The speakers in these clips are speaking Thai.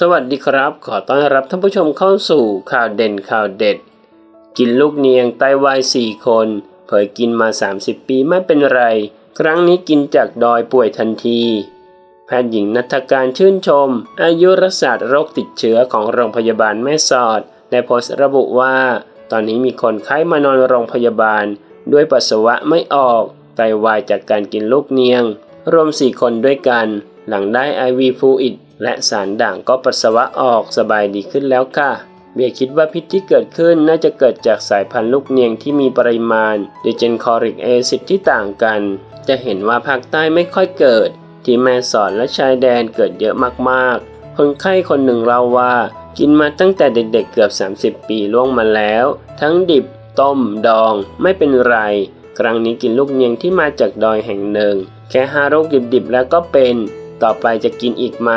สวัสดีครับ ขอต้อนรับท่านผู้ชมเข้าสู่ข่าวเด่นข่าวเด็ด กินลูกเนียงไตวายสี่คน เผยกินมา 30 ปีไม่เป็นไร ครั้งนี้กินจากดอยป่วยทันที แพทย์หญิงนัทการชื่นชม อายุรศาสตร์โรคติดเชื้อของโรงพยาบาลแม่สอดได้โพสต์ระบุว่า ตอนนี้มีคนไข้มานอนโรงพยาบาล ด้วยปัสสาวะไม่ออก ไตวายจากการกินลูกเนียง รวม 4 คนด้วยกัน หลังได้ไอวีฟูอิด และสารด่างก็ปัสสาวะออกสบายดีขึ้นแล้วค่ะ เบียคิดว่าพิษที่เกิดขึ้นน่าจะเกิดจากสายพันธุ์ลูกเนียงที่มีปริมาณดิเจนคอริกเอซิดที่ต่างกัน จะเห็นว่าภาคใต้ไม่ค่อยเกิด ที่แม่สอดและชายแดนเกิดเยอะมากๆ คนไข้คนหนึ่งเล่าว่า กินมาตั้งแต่เด็กๆเกือบ 30 ปีล่วงมาแล้ว ทั้งดิบ ต้ม ดอง ไม่เป็นไร ครั้งนี้กินลูกเนียงที่มาจากดอยแห่งหนึ่ง แค่ห้าโรคดิบๆแล้วก็เป็น ต่อไปจะกินอีกไหม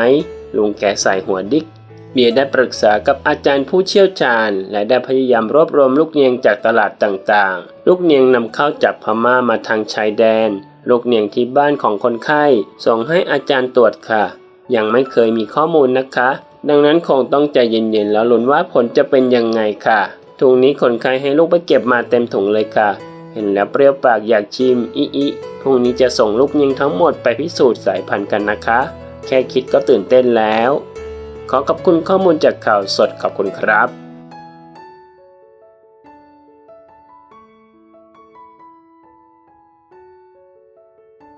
ลุงแกใส่หัวดิกเบียร์ได้ปรึกษากับอาจารย์ผู้เชี่ยวชาญ และได้พยายามรวบรวมลูกเนียงจากตลาดต่างๆ ลูกเนียงนำเข้าจากพม่ามาทางชายแดน ลูกเนียงที่บ้านของคนไข้ส่งให้อาจารย์ตรวจค่ะ ยังไม่เคยมีข้อมูลนะคะ ดังนั้นคงต้องใจเย็นๆแล้วลุ้นว่าผลจะเป็นยังไงค่ะถุงนี้คนไข้ให้ลูกไปเก็บมาเต็มถุงเลยค่ะ เห็นแล้วเปรี้ยวปากอยากชิมอิอิพรุ่งนี้จะส่งลูกยิงทั้งหมดไปพิสูจน์สายพันธุ์กันนะคะ แค่คิดก็ตื่นเต้นแล้ว ขอขอบคุณข้อมูลจากข่าวสดขอบคุณครับ